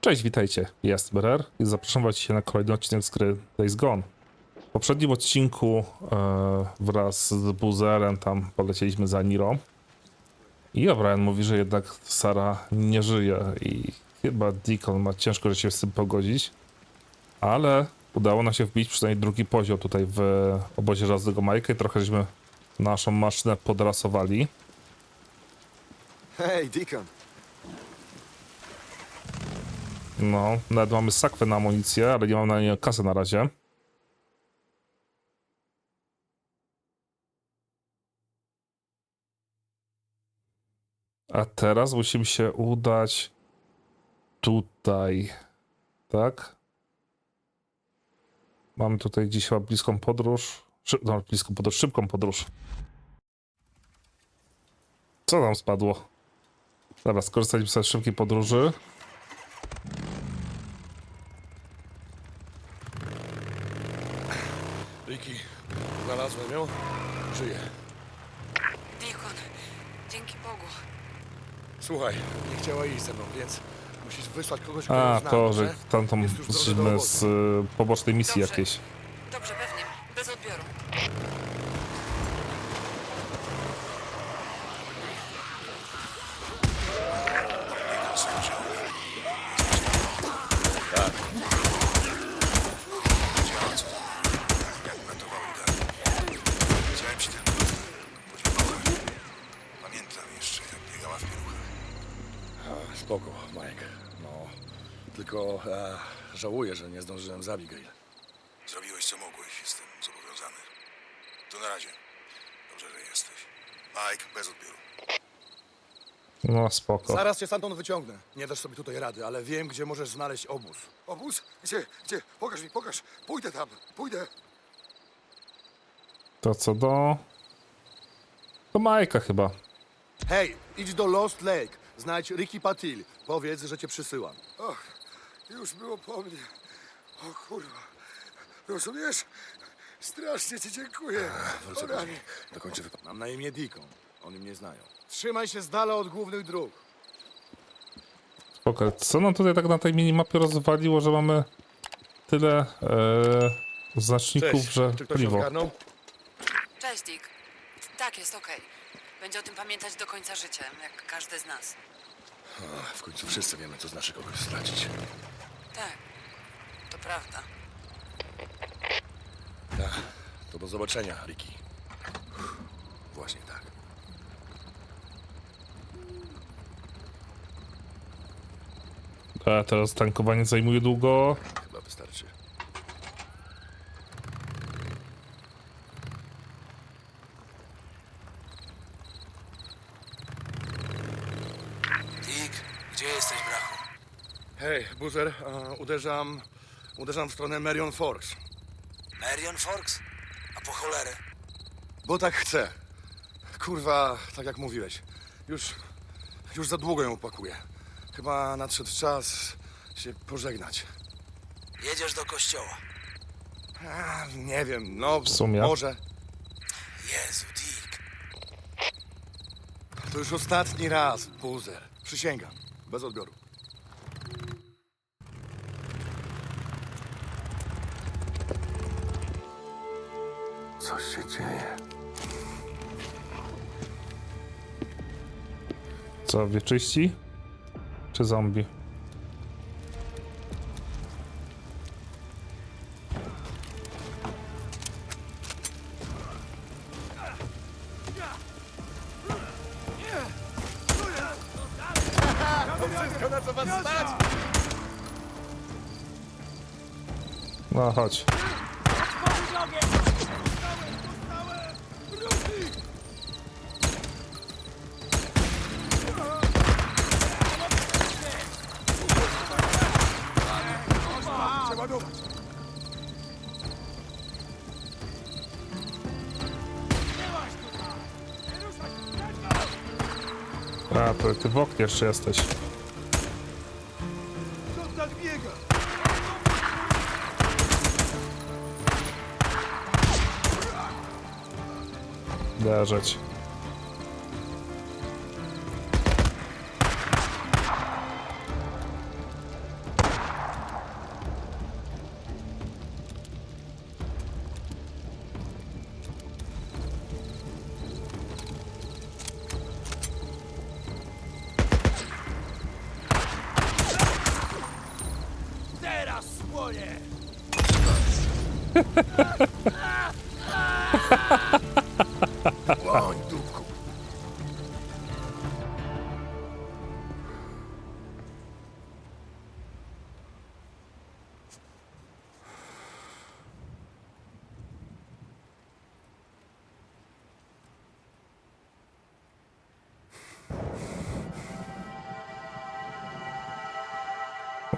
Cześć, witajcie. Jest Berer i zapraszam was dzisiaj na kolejny odcinek z gry Days Gone. W poprzednim odcinku e, wraz z Buzerem tam polecieliśmy za Niro. I O'Brien mówi, że jednak Sara nie żyje i chyba Deacon ma ciężko że się z tym pogodzić. Ale udało nam się wbić przynajmniej drugi poziom tutaj w obozie żelaznego Majka i trochę żeśmy naszą maszynę podrasowali. Hej, Deacon. No, nawet mamy sakwę na amunicję, ale nie mam na nią kasy na razie. A teraz musimy się udać tutaj, tak? Mamy tutaj gdzieś chyba bliską podróż. Szy no, bliską podróż, szybką podróż. Co nam spadło? Dobra, skorzystaliśmy sobie z szybkiej podróży. Znalazłem ją. Żyje. Deacon, dzięki Bogu. Słuchaj, nie chciała iść ze mną, więc musisz wysłać kogoś, kogo A, znam, to, że dobrze? tamtą Jest już drodze do jesteśmy obozu. z y, pobocznej misji Dobrze. jakiejś. Żałuję, że nie zdążyłem z Abigail. Zrobiłeś co mogłeś, jestem zobowiązany. To na razie. Dobrze, że jesteś. Mike, bez odbioru. No spoko. Zaraz cię stamtąd wyciągnę. Nie dasz sobie tutaj rady, ale wiem, gdzie możesz znaleźć obóz. Obóz? Gdzie? Gdzie? Pokaż mi, pokaż. Pójdę tam, pójdę. To co do... Do Majka chyba. Hej, idź do Lost Lake. Znajdź Ricky Patil. Powiedz, że cię przysyłam. Och, już było po mnie. O kurwa. Rozumiesz? Strasznie ci dziękuję. O rany. Dokończę wypad. Mam na imię Deacon. Oni mnie znają. Trzymaj się z dala od głównych dróg. Spoko. Co nam tutaj tak na tej minimapie rozwaliło, że mamy tyle e, znaczników, że Czy ktoś paliwo. ogarnął? Cześć, Dick. Tak, jest okej. Będzie o tym pamiętać do końca życia, jak każdy z nas. Ach, W końcu wszyscy wiemy, co znaczy kogoś stracić. Tak, to prawda. Tak, to do zobaczenia, Ricky. Właśnie tak. A teraz tankowanie zajmuje długo. Chyba wystarczy. Dick, gdzie jesteś, brachu? Uderzam... Uderzam w stronę Marion Forks. Marion Forks? A po cholerę? Bo tak chcę. Kurwa, tak jak mówiłeś. Już... Już za długo ją pakuję. Chyba nadszedł czas się pożegnać. Jedziesz do kościoła. A, nie wiem, no... W sumie. Może. Jezu, Dick. To już ostatni raz, Buzer. Przysięgam. Bez odbioru. Się dzieje. Co, wieczyści? Czy zombie? No chodź. A, to ty w oknie jeszcze jesteś. Leżeć. Łoń,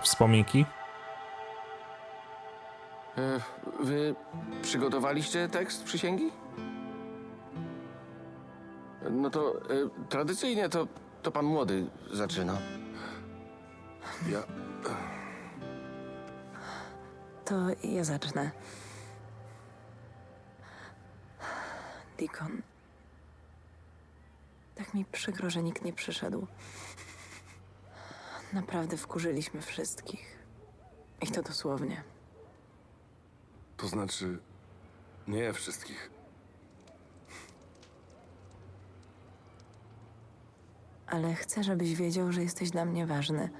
Wspominki. E, Wy przygotowaliście tekst przysięgi? No to e, tradycyjnie to, to pan młody zaczyna. Ja... To ja zacznę. Deacon. Tak mi przykro, że nikt nie przyszedł. Naprawdę wkurzyliśmy wszystkich. I to dosłownie. To znaczy... Nie wszystkich. Ale chcę, żebyś wiedział, że jesteś dla mnie ważny.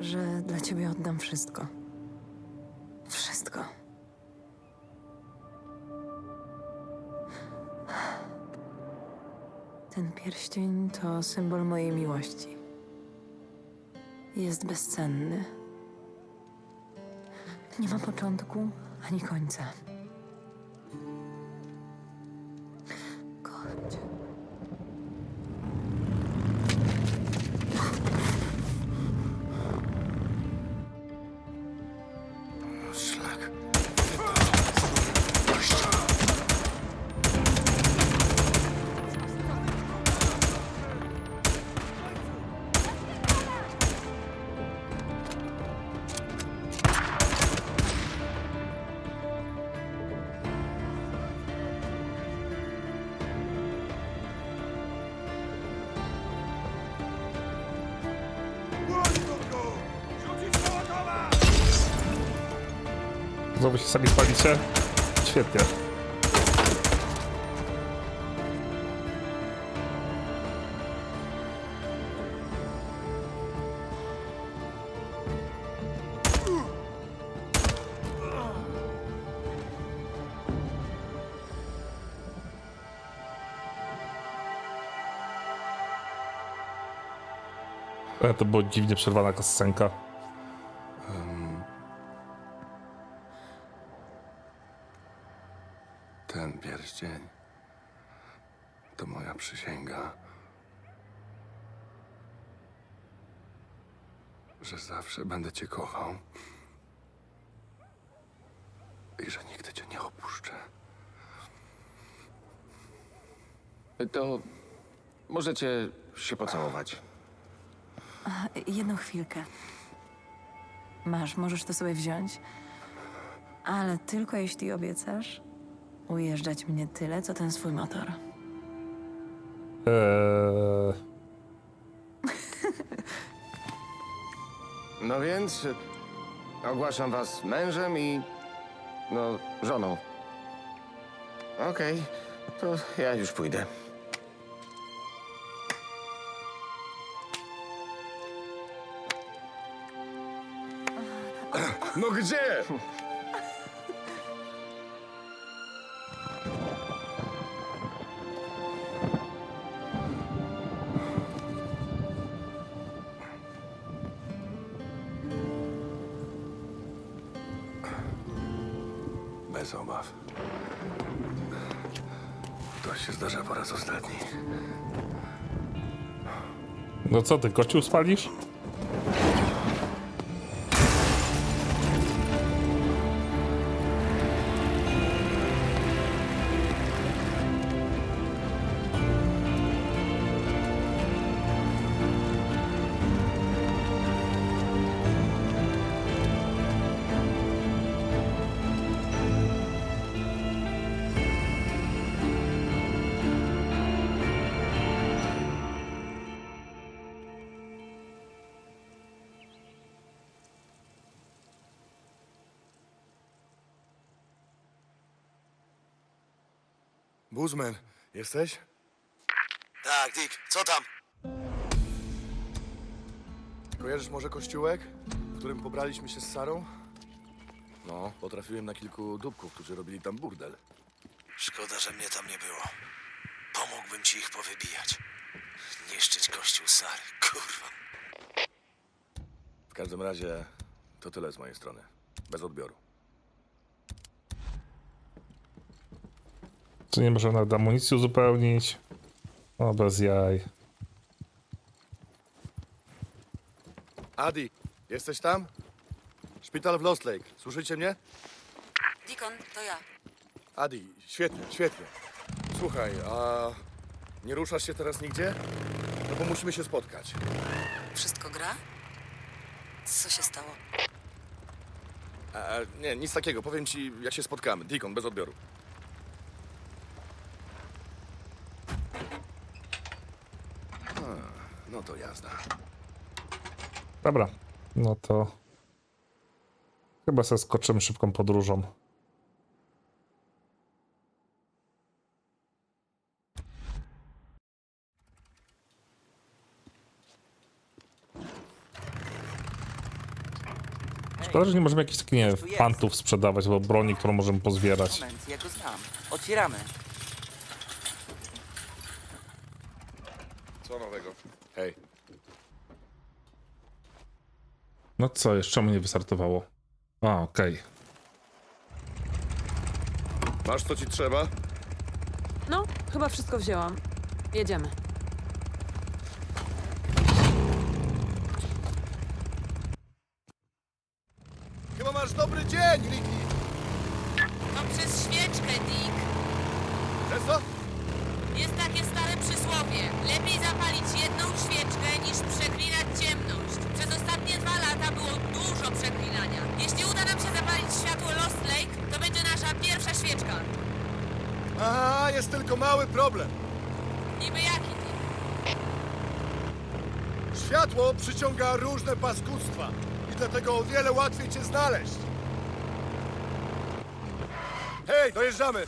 Że dla ciebie oddam wszystko. Wszystko. Ten pierścień to symbol mojej miłości. Jest bezcenny. Nie ma początku ani końca. Znowu się sami palicie? Świetnie. E, To była dziwnie przerwana kascenka. Cię kochał i że nigdy cię nie opuszczę. To możecie się pocałować. Jedną chwilkę. Masz, możesz to sobie wziąć. Ale tylko jeśli obiecasz ujeżdżać mnie tyle, co ten swój motor. Eee, No więc e, ogłaszam was mężem i no żoną. Okej, to ja już pójdę. No gdzie? Obaw. To się zdarza po raz ostatni. no co ty, kocioł spalisz? Buzman, jesteś? Tak, Dick, co tam? Kojarzysz może kościółek, w którym pobraliśmy się z Sarą? No, potrafiłem na kilku dupków, którzy robili tam burdel. Szkoda, że mnie tam nie było. Pomógłbym ci ich powybijać. Niszczyć kościół Sary, kurwa. W każdym razie to tyle z mojej strony. Bez odbioru. Czy nie można nawet amunicji uzupełnić? O, bez jaj. Adi, jesteś tam? Szpital w Lost Lake. Słyszycie mnie? Deacon, to ja. Adi, świetnie, świetnie. Słuchaj, a nie ruszasz się teraz nigdzie? No bo musimy się spotkać. Wszystko gra? Co się stało? A, nie, nic takiego. Powiem ci, jak się spotkamy. Deacon, bez odbioru. A, no to jazda. Dobra, no to chyba sobie skoczymy szybką podróżą. Szkoda, że nie możemy jakichś takich, nie wiem, fantów sprzedawać, albo broni, którą możemy pozbierać. Moment, ja go znam. Otwieramy. Co nowego? Hej, No co, jeszcze mu nie wystartowało? A, okej. masz co ci trzeba? No, chyba wszystko wzięłam. Jedziemy. Chyba masz dobry dzień, Ricky! Jest tylko mały problem. Niby jaki, Dick? Światło przyciąga różne paskudztwa i dlatego o wiele łatwiej cię znaleźć. Hej, dojeżdżamy!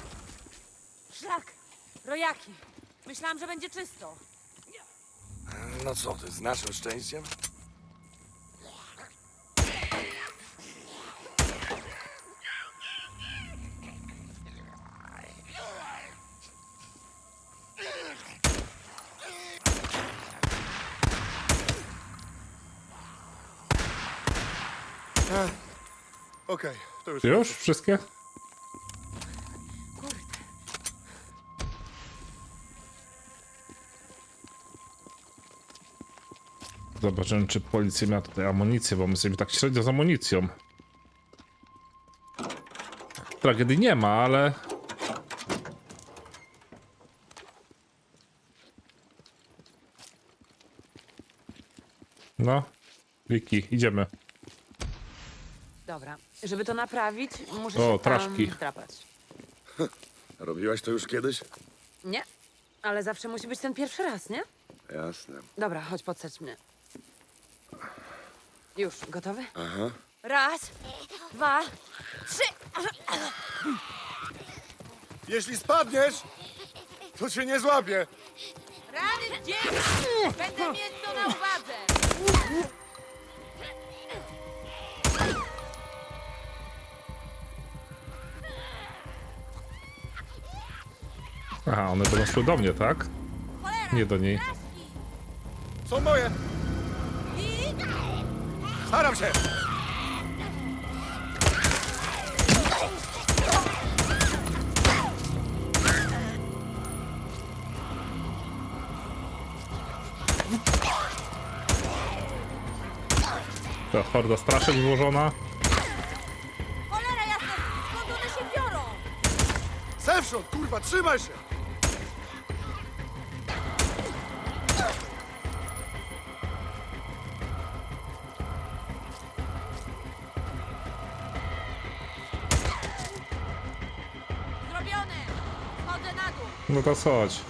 Szlak! Rojaki! Myślałam, że będzie czysto. No co ty, z naszym szczęściem? Okej, to już. Już? Wszystkie? Zobaczymy, czy policja miała tutaj amunicję, bo my jesteśmy tak średnio z amunicją. Tragedii nie ma, ale... No, Wiki, idziemy. Dobra, żeby to naprawić, muszę O, się traszki. tam drapać. Robiłaś to już kiedyś? Nie, ale zawsze musi być ten pierwszy raz, nie? Jasne. Dobra, chodź podsadź mnie. Już, gotowy? Aha. Raz, dwa, trzy. Jeśli spadniesz, to cię nie złapię. Rany dzień! Będę mieć to na uwadze! Aha, one będą szły do mnie, tak? Nie do niej. Są moje. Staram się. To horda straszek złożona. Cholera jasna! Skąd one się biorą? Zewsząd, kurwa, trzymaj się. No to chodź.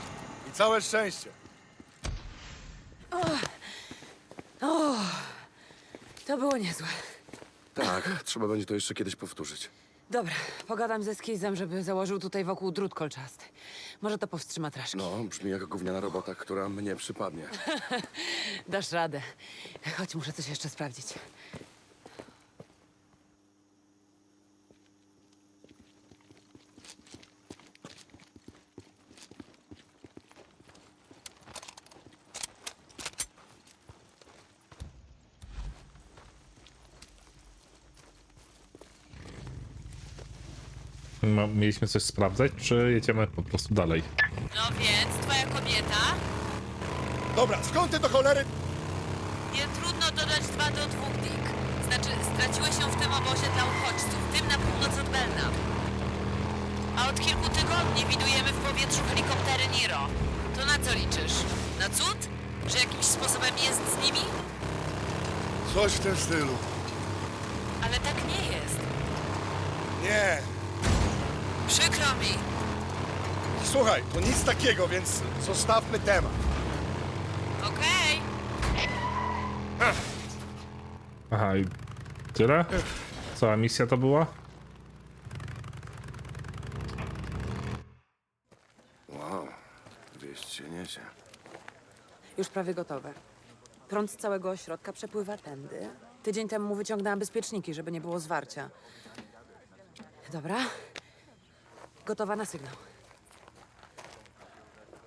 I całe szczęście. To było niezłe. Tak, trzeba będzie to jeszcze kiedyś powtórzyć. Dobra, pogadam ze Skizem, żeby założył tutaj wokół drut kolczasty. Może to powstrzyma traszki. No, brzmi jak gówniana robota, która mnie przypadnie. Dasz radę. Chodź, muszę coś jeszcze sprawdzić. Ma- Mieliśmy coś sprawdzać, czy jedziemy po prostu dalej? No więc, twoja kobieta? Dobra, skąd ty do cholery? Nie trudno dodać dwa do dwóch, Dick. Znaczy, straciłeś się w tym obozie dla uchodźców, tym na północ od Belna. A od kilku tygodni widujemy w powietrzu helikoptery Niro. To na co liczysz? Na cud? Że jakimś sposobem jest z nimi? Coś w tym stylu. Ale tak nie jest. Nie. Przykro mi. Słuchaj, to nic takiego, więc zostawmy temat. Okej. Aha, i tyle? Cała misja to była? Wow, wieść się niesie. Już prawie gotowe. Prąd z całego ośrodka przepływa tędy. Tydzień temu wyciągnęłam bezpieczniki, żeby nie było zwarcia. Dobra. Gotowa na sygnał.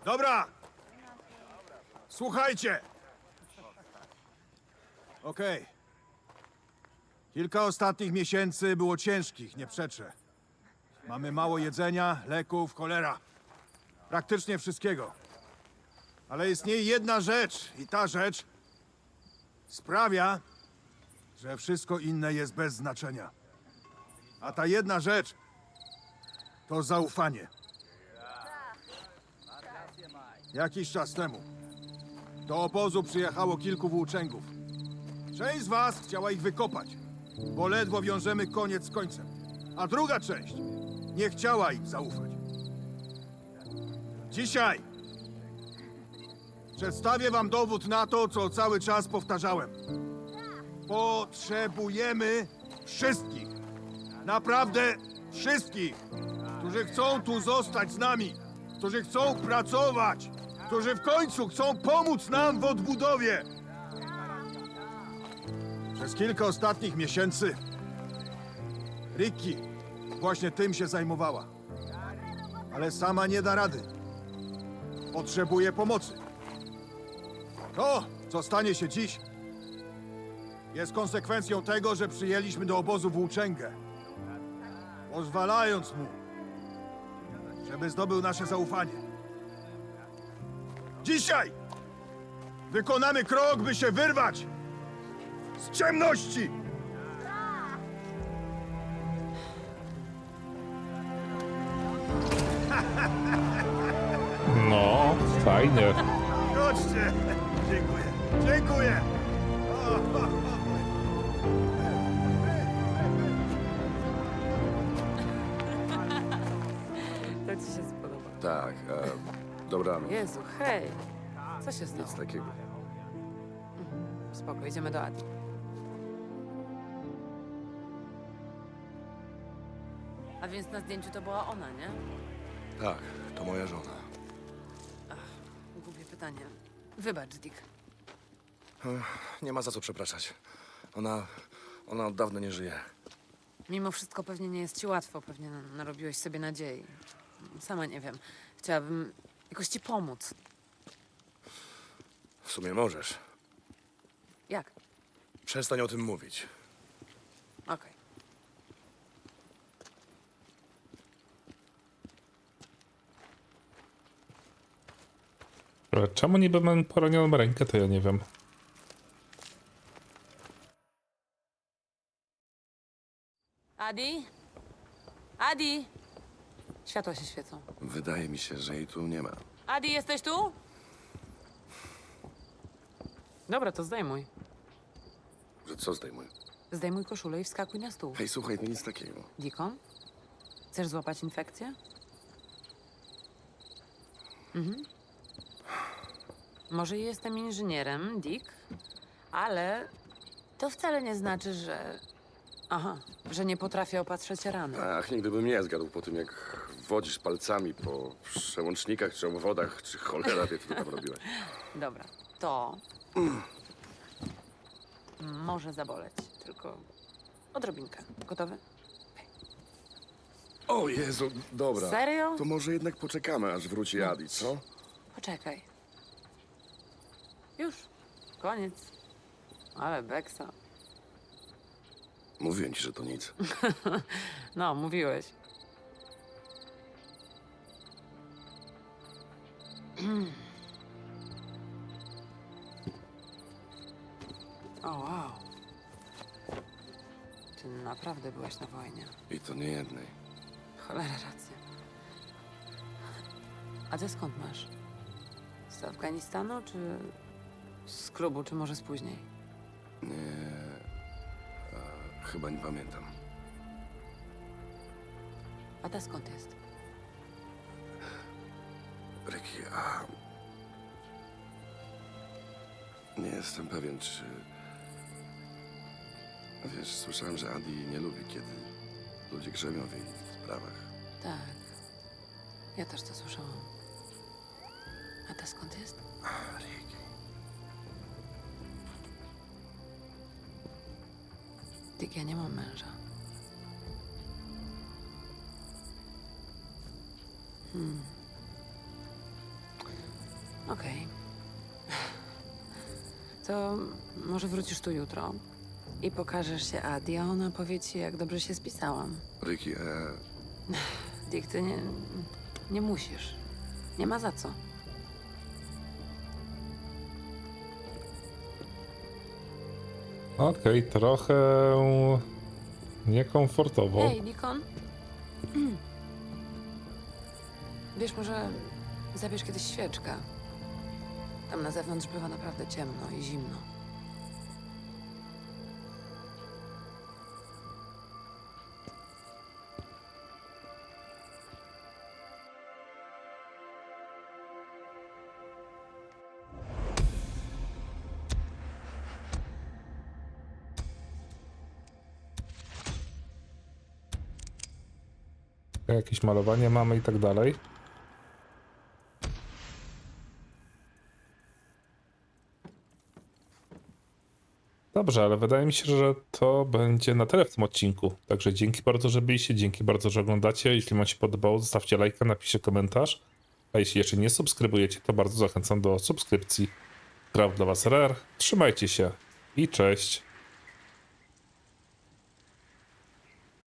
Dobra! Słuchajcie! Okej. Kilka ostatnich miesięcy było ciężkich, nie przeczę. Mamy mało jedzenia, leków, cholera. Praktycznie wszystkiego. Ale istnieje jedna rzecz i ta rzecz sprawia, że wszystko inne jest bez znaczenia. A ta jedna rzecz to zaufanie. Jakiś czas temu do obozu przyjechało kilku włóczęgów. Część z was chciała ich wykopać, bo ledwo wiążemy koniec z końcem. A druga część nie chciała im zaufać. Dzisiaj przedstawię wam dowód na to, co cały czas powtarzałem. Potrzebujemy wszystkich. Naprawdę wszystkich, którzy chcą tu zostać z nami, którzy chcą pracować, którzy w końcu chcą pomóc nam w odbudowie. Przez kilka ostatnich miesięcy Ricky właśnie tym się zajmowała. Ale sama nie da rady. Potrzebuje pomocy. To, co stanie się dziś, jest konsekwencją tego, że przyjęliśmy do obozu włóczęgę, pozwalając mu żeby zdobył nasze zaufanie. Dzisiaj wykonamy krok, by się wyrwać z ciemności. No, fajnie. Chodźcie. Dziękuję. Dziękuję. O, o, o. Tak, e, dobranoc. Jezu, hej. Co się stało? Nic takiego. Spoko, idziemy do Adi. A więc na zdjęciu to była ona, nie? Tak, to moja żona. Głupie pytanie. Wybacz, Dick. Nie ma za co przepraszać. Ona, ona od dawna nie żyje. Mimo wszystko pewnie nie jest ci łatwo, pewnie na- narobiłeś sobie nadziei. Sama nie wiem. Chciałabym jakoś ci pomóc. W sumie możesz. Jak? Przestań o tym mówić. Okej. Ale Czemu niby mam poranioną rękę, to ja nie wiem. Adi? Adi? Światła się świecą. Wydaje mi się, że jej tu nie ma. Adi, jesteś tu? Dobra, to zdejmuj. Że co zdejmuj? Zdejmuj koszulę i wskakuj na stół. Hej, słuchaj, to nic takiego. Dikon? Chcesz złapać infekcję? Mhm. Może jestem inżynierem, Dick, ale to wcale nie znaczy, że. Aha, że nie potrafię opatrzeć rany. Ach, nigdy bym nie zgadł po tym, jak wodzisz palcami po przełącznikach czy obwodach, czy cholera wie, co ty tam robiłeś. Dobra, to. Może zaboleć, tylko odrobinkę. Gotowy? O Jezu, dobra. Serio? To może jednak poczekamy, aż wróci Adi, co? Poczekaj. Już. Koniec. Ale beksa. Mówiłem ci, że to nic. No, mówiłeś. O, wow. Ty naprawdę byłeś na wojnie. I to nie jednej. Cholera, racja. A ty skąd masz? Z Afganistanu, czy z klubu, czy może z później? Nie. A, chyba nie pamiętam. A ta skąd jest? A. Nie jestem pewien, czy. Wiesz, słyszałem, że Adi nie lubi, kiedy ludzie grzebią w jej sprawach. Tak. Ja też to słyszałam. A ta skąd jest? Ricky. Dick, ja nie mam męża. Hmm. Okej. To może wrócisz tu jutro i pokażesz się Adi, a ona powie ci, jak dobrze się spisałam. Ricky, e, Dick, ty nie, nie musisz. Nie ma za co. Okej, trochę niekomfortowo. Hej, Nikon. Wiesz, może zabierz kiedyś świeczkę. Tam na zewnątrz bywa naprawdę ciemno i zimno. Jakieś malowanie mamy i tak dalej. Dobrze, ale wydaje mi się, że to będzie na tyle w tym odcinku. Także dzięki bardzo, że byliście, dzięki bardzo, że oglądacie. Jeśli wam się podobało, zostawcie lajka, napiszcie komentarz. A jeśli jeszcze nie subskrybujecie, to bardzo zachęcam do subskrypcji. Grał dla was RR. Trzymajcie się i cześć.